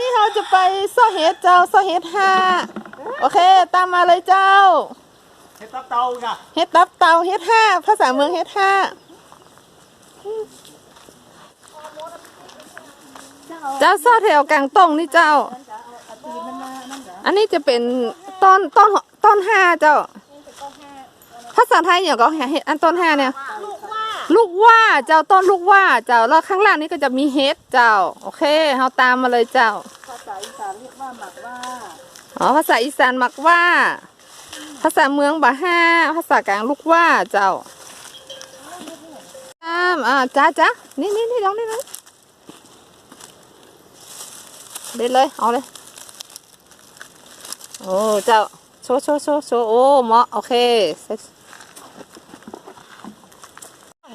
นี้เราจะไปซ่อเฮ็ดเจ้าซ่อเฮ็ดห้าโอเค ตามมาเลยเจ้า เฮ็ดตับเตาจ้ะเฮ็ดตับเตาเฮ็ดห้าภาษาเมืองเฮ็ดห้าเจ้าซ่อแถวกลางตรงนี่เจ้า อันนี้จะเป็นต้นต้นต้นห้าเจ้า ภาษาไทยเนี่ยก็เฮ็ดอันต้นห้าเนี่ยลูกว่า ลูกว่าเจ้าต้นลูกว่าเจ้าแล้วข้างล่างนี้ก็จะมีเฮ็ดเจ้า โอเคเราตามมาเลยเจ้า ภาษาอีสานเรียกว่าหมักว่าอ๋อภาษาอีสานมักว่า ภาษาเมืองบะห้าภาษากลางลูกว่าเจ้าอ่าอ่าจ้าจ้านี่นี่นี่ลองนี่เลยเด็ดเลย เอาเลย โอ้ เจ้า โชว์โชว์โชว์โชว์โอ้เหมาะโอเค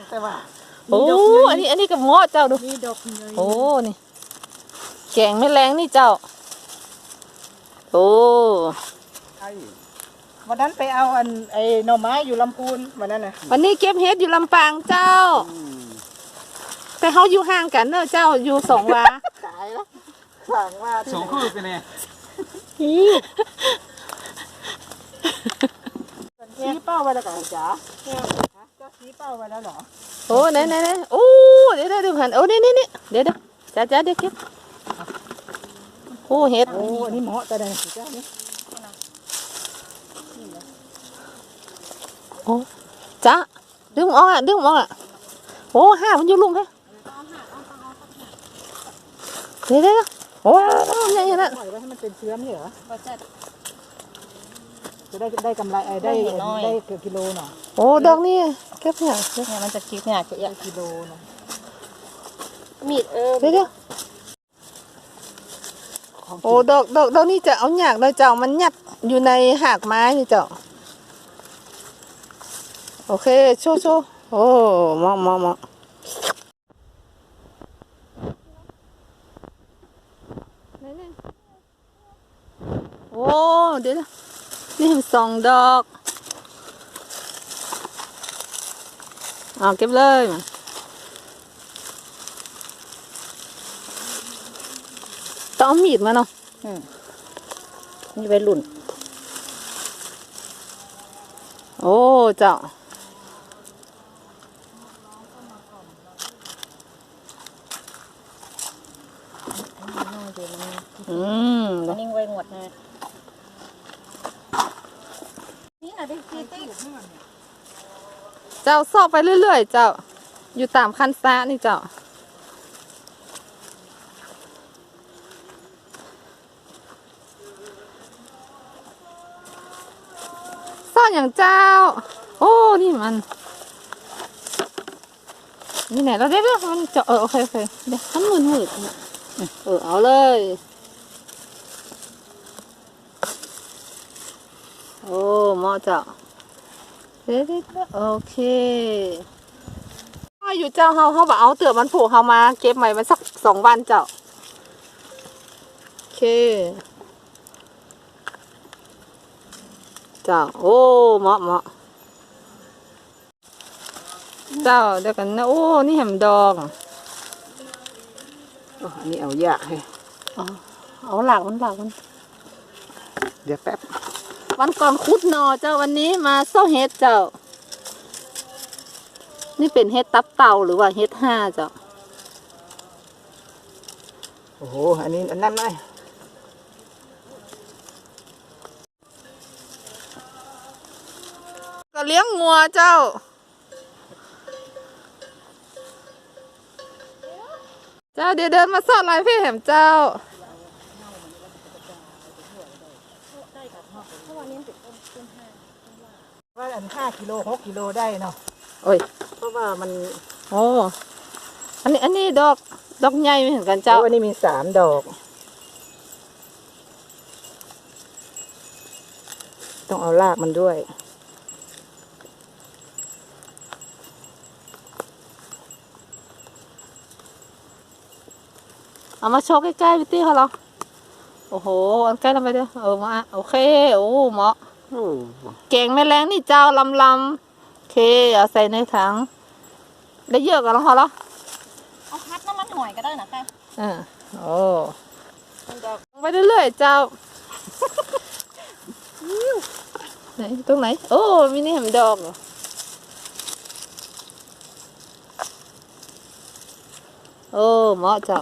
แต่ ว่าโอ้ อันนี้อันนี้กับเหมาะเจ้าดู มีดอกเลยโอ้ นี่ แกงไม่แรงนี่เจ้าโอ้ไอ้วันนั้นไปเอาอันไอ้หน่อไม้อยู่ลำพูนวันนั้นน่ะวันนี้เก็บเฮ็ดอยู่ลำปางเจ้า แต่เขาอยู่ห่างกันเนอะเจ้าอยู่สองวาตายแล้วสั่งว่าสองคือเป็นไงชี้เป้าไว้แล้วกันจ๋าก็ชี้เป้าไว้แล้วเหรอ โอ้ไหนไหนไหนโอ้เดี๋ยวเดี๋ยวเดี๋ยวหันโอ้นี่นี่นี่เดี๋ยวเดี๋ยวจ้าจ้าเดี๋ยวเก็บโอ้เฮ็ดโอ้อันนี้เหมาะแต่ใดสิจ้านี่โอ้จ้าดึงออกอะดึงออกอะโอ้ห้ามันอยู่ลุ่มแฮะเดี๋ยวเดี๋ยวเดี๋ยวโอ้ยยังยังนั่นปล่อยไว้ให้มันเป็นเชื้อมเหรอจะได้ได้กำไรไอ้ได้ได้เกือบกิโลหน่อยโอ้ดอกนี่ เก็บเนี่ยเนี่ยมันจะคิดเนี่ยจะได้กิโลหน่อยมีดเออเดี๋ยวเดี๋ยวโอ้ดอกดอกดอกนี่จะเอาหยากเลยเจ้ามันยัดอยู่ในหากไม้นี่เจ้าโอเคโชว์โชว์โอ้เหมาะเหมาะเหมาะโอ้เดี๋ยวนะนี่มันสองดอก เอาเก็บเลยมาต้องเอามีดมาเนาะนี่ไปหลุ่น โอ้เจ้า อืม นิ่งไว้หมดนะนี่นะดิซีตี้ เจ้าสอบไปเรื่อย ๆ เจ้า อยู่ตามคันซะนี่เจ้า ซ่อนอย่างเจ้า โอ้ นี่มัน นี่ไหนเราได้เรื่องมันจะเออโอเคโอเคเดี๋ยวมันมืดมืดๆเนี่ยเออเอาเลยโอ้เหมาะเจ้าเด็ดๆโอ เคถ้าอยู่เจ้าเฮาเฮาบอกเอาเตือมันผูกเฮามา เก็บใหม่มันสักสองวันเจ้า โอเค เจ้า โอ้เหมาะเหมาะเจ้าเดี๋ยวกันนะ โอ้ นี่แหมดองอันนี้เอายากให้อ๋อเอาหลักมันหลักมัน เดี๋ยวแป๊บ วันก่อนคุดหนอเจ้าวันนี้มาโซ่เฮ็ดเจ้า นี่เป็นเฮ็ดตับเต่าหรือว่าเฮ็ดห้าเจ้าโอ้โห อันนี้อันนั้นไหมก็เลี้ยงงัวเจ้า เจ้าเดี๋ยวเดินมาสอดลายเพ่แหมเจ้าว่าอันห้ากิโลหกกิโลได้เนาะ โอ้ยเพราะว่ามันโอ้อันนี้ อันนี้ดอกดอกใหญ่ไม่เหมือนกันเจ้าเจ้าอันนี้มีสามดอก ต้องเอารากมันด้วย เอามาโชว์ใกล้ๆพี่ตี้เขาเหรอโอ้โห อันใกล้ลงไปเดียวเออมา โอเค โอ้ เหมาะ เก่งแม่แรงนี่เจ้าลำลำโอ เค เอาใส่ในถัง ได้เยอะกันแล้วเหรอเอาพัดน้ำมันหอยก็ได้นะคะอ่าโอ้ไปเรื่อยๆเจ้าไหนตรงไหน โอ้มินิแฮมดอกเหรอโอ้เหมาะเจ้า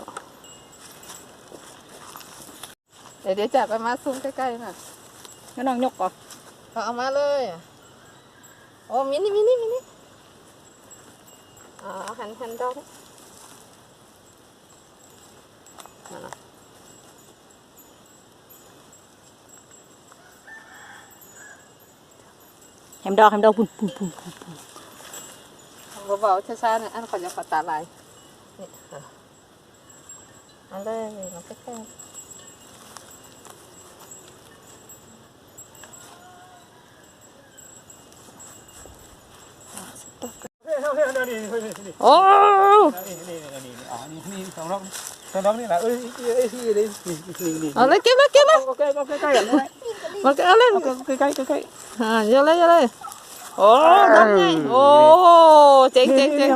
เดี๋ยวเดี๋ยวจับไปมาซูมใกล้ๆน่ะงั้นน้องยกก่อนเอาเอามาเลย โอ้มินิมินิมินิอ๋อหันหันดอกนั่นน่ะแฮมดอกแฮมดอกปุ่นปุ่ นปุ่นปุ่นเบาๆช้าๆหน่อยอันขอจะขอตาลายนี่อะเอาเลยมาใกล้ๆนี่นี่นี่นี่โอ้นี่นี่นี่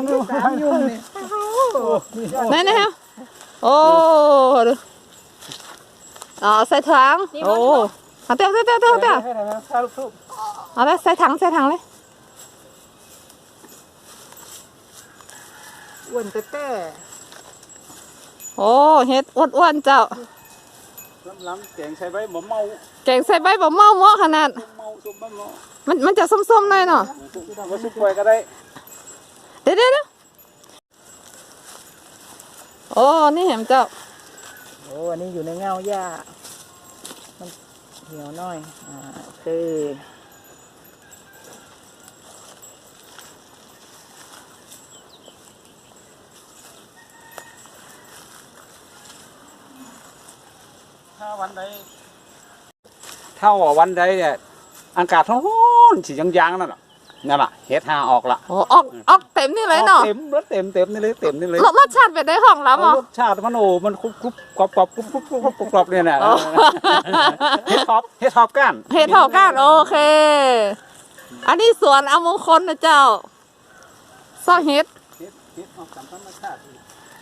อ๋อนี่นี่สองรอบสองรอบนี่แหละเอ้ยเอ้ยที่นี่นี่นี่นี่เอาเลยเก็บเลยเก็บเลยก็ใกล้ก็ใกล้ใกล้กันนะมาเก็บเอาเลยใกล้ใกล้ใกล้ใกล้อ่าเยอะเลยเยอะเลยโอ้ดอกใหญ่โอ้เจ๋งเจ๋งเจ๋งยุ่งยุ่งนี่ไหนไหนฮะโอ้ดูอ๋อใส่ถังโอ้เอาเต้าเต้าเต้าเต้าเต้าให้ทำข้าวลูกเอาเลยใส่ถังใส่ถังเลยอ้วนแต่แต่โอ้เฮ็ดอ้วนๆเจ้าล้ำล้ำแกงใส่ใบบ่เมาแกงใส่ใบบ่เมาหม้อขนาดเมาซุปบ้างเนาะมันมันจะส้มๆหน่อยเนาะว่าซุปป่วยก็ได้เดี๋ยวเดี๋ยวเดี๋ยวโอ้นี่เห็นเจ้าโอ้อันนี้อยู่ในเงาหญ้ามันเหี่ยวหน่อยอ่าคือ ถ้าวันใดถ้าว่าวันใดเนี่ยอากาศร้อนสียางๆนั่นน่ะนั่นแหละเฮ็ดหาออกละโอ้ออกออกเต็มนี่เลยเนาะเต็มรถเต็มเต็มนี่เลยเต็มนี่เลยรสรสชาติเป็นได้ของแล้วมั้รสชาติมันโอ้มันกรุบกรุบกรอบกรอบกรุบกรุบกรุบกรุบกรอบเนี่ยนะอ๋อเฮ็ดท็อปเฮ็ดท็อปกันเห็ดหอกก้านโอเค อันนี้สวนอมงคลนะเจ้าซอเห็ดเฮ็ดเฮ็ดออกตามธรรมชาติ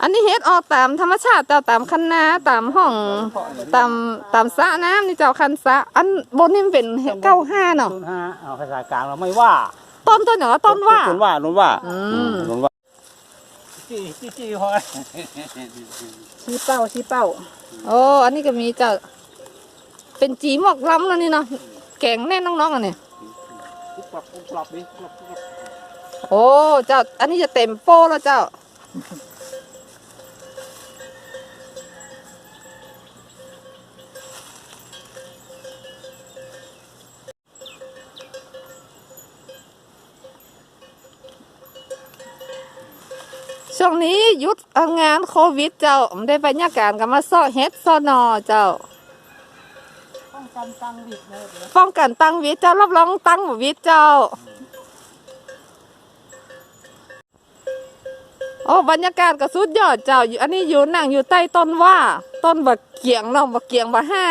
อันนี้เห็ดออกตามธรรมชาติเจ้าตามคันนาตามห้องตามตามสระน้ำนี่เจ้าคันสระอันบนนี่มันเป็นเห็ดเก้าห้าเนาะต้นห้าเอาภาษากลางเราไม่ว่าต้นต้นอย่างว่าต้นว่า ต้นว่าต้นว่าอืม ต้นว่าจี้จี้จี้พอชี้เป้าชี้เป้าโอ้อันนี้ก็มีเจ้าเป็นจีหมอกล้ำแล้วนี่เนาะแกงแน่น้องๆอันนี้กรุบกรอบกรุบกรอบดิกรุบกรอบโอ้เจ้าอันนี้จะเต็มโป้แล้วเจ้า ช่วงนี้หยุดงานโควิดเจ้าไม่ได้บรรยากาศกันมาซ่อเฮ็ดซ่อนอเจ้าป้องกันตังวิดเลยป้องกันตั้งวิทย์เจ้ารับรองตั้งบ่วิทย์เจ้า โอ้บรรยากาศก็สุดยอดเจ้าอยู่อันนี้อยู่นั่งอยู่ใต้ต้นว่าต้นบักเกียงเนาะบักเกียงบักห้า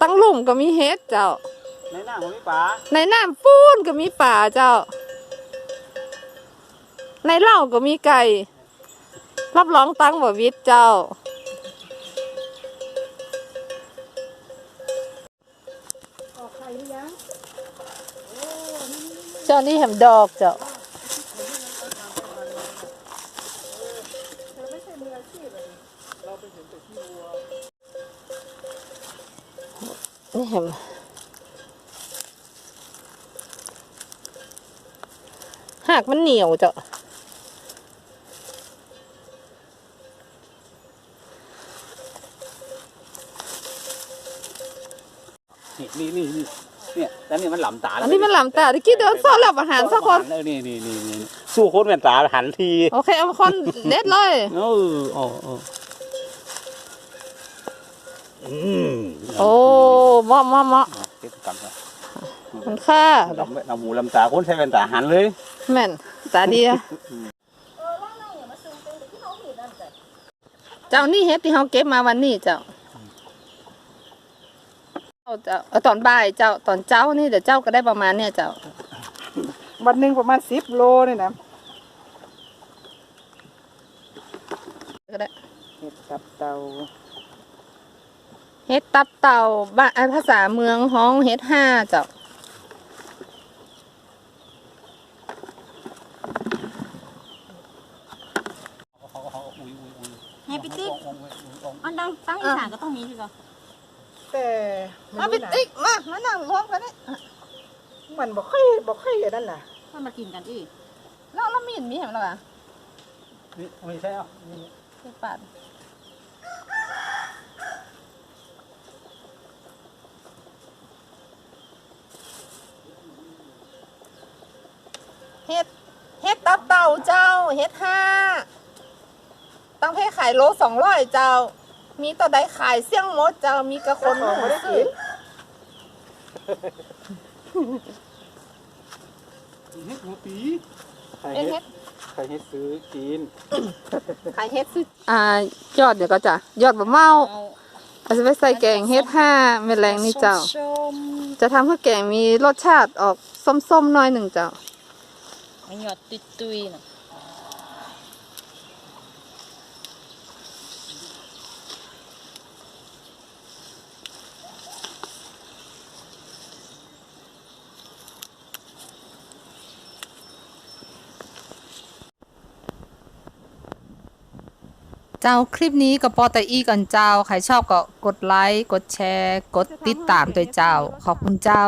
ตั้งลุ่มก็มีเฮ็ดเจ้า ในหน้าของพี่ป๋าในน้ำปูนก็มีป่าเจ้า ในเหล้าก็มีไก่ รับรองตั้งบ่วิทย์เจ้าเจ้านี่แหมดอกเจ้านี่เห็นหากมันเหนียวเจ้า นี่นี่นี่เนี่ยแล้วนี่มันหลำตาอันนี้มันหลำตาตะกี้เดินซ่อนหลับอาหารสักคนเออนี่นี่นี่นี่สู้คนเป็นตาหันทีโอเคเอามาคนเด็ดเลยเออโอ้โอ้อืมโอ้เหมาะเหมาะเหมาะเก็บกันครับคุณค่าลำลำหมูลำตาคนใช้เป็นตาหันเลยแม่นตาดีอะเจ้านี่เฮ็ดที่เขาเก็บมาวันนี้เจ้าเอาเจ้าเอา ตอนบ่ายเจ้าตอนเจ้านี่เดี๋ยวเจ้าก็ได้ประมาณเนี่ยเจ้า วันหนึ่งประมาณสิบโลนี่นะก็ได้เห็ดตับเตาเฮ็ดตับเต่าบ้านอันภาษาเมืองฮ้องเฮ็ดห้าเจ้าเฮปิติกอันดังตั้งอีสานก็ต้องมีสิก็ แต่มาไม่ปิรู้นะติ๊กมามานั่งรวมกันนี่มันบอกค่อยบอกค่อยอย่างนั้นน่ะมันมากินกันอีกแล้วแล้วมีดมีเห็นหรอวะนี่ไม่ใช่อะนี่เฮ็ดปาดเฮ็ดเฮ็ดตับเต่าเจ้าเฮ็ดห้าตั้งเพขายโลสองร้อยเจ้า มีตัวใดขายเสี่ยงหมดเจ้ามีกระคนเจ้าของไม่ได้กินเฮ็ดหัวปีเอ็นเฮ็ดใครเฮ็ดซื้อกินขายเฮ็ดซื้ออ่ายอดเดี๋ยวก็จ้ะยอดบะเมาเอาจะไปใส่แกงเฮ็ดห้าแมลงนี่เจ้า ชมจะทำให้แกงมีรสชาติออกส้มๆหน่อยหนึ่งเจ้ามันหยอดตุยตุยๆน่ะ เจ้าคลิปนี้ก็พอแต่อีกันเจ้า ใครชอบก็กดไลค์ กดแชร์ กดติดตามตัวเจ้า ขอบคุณเจ้า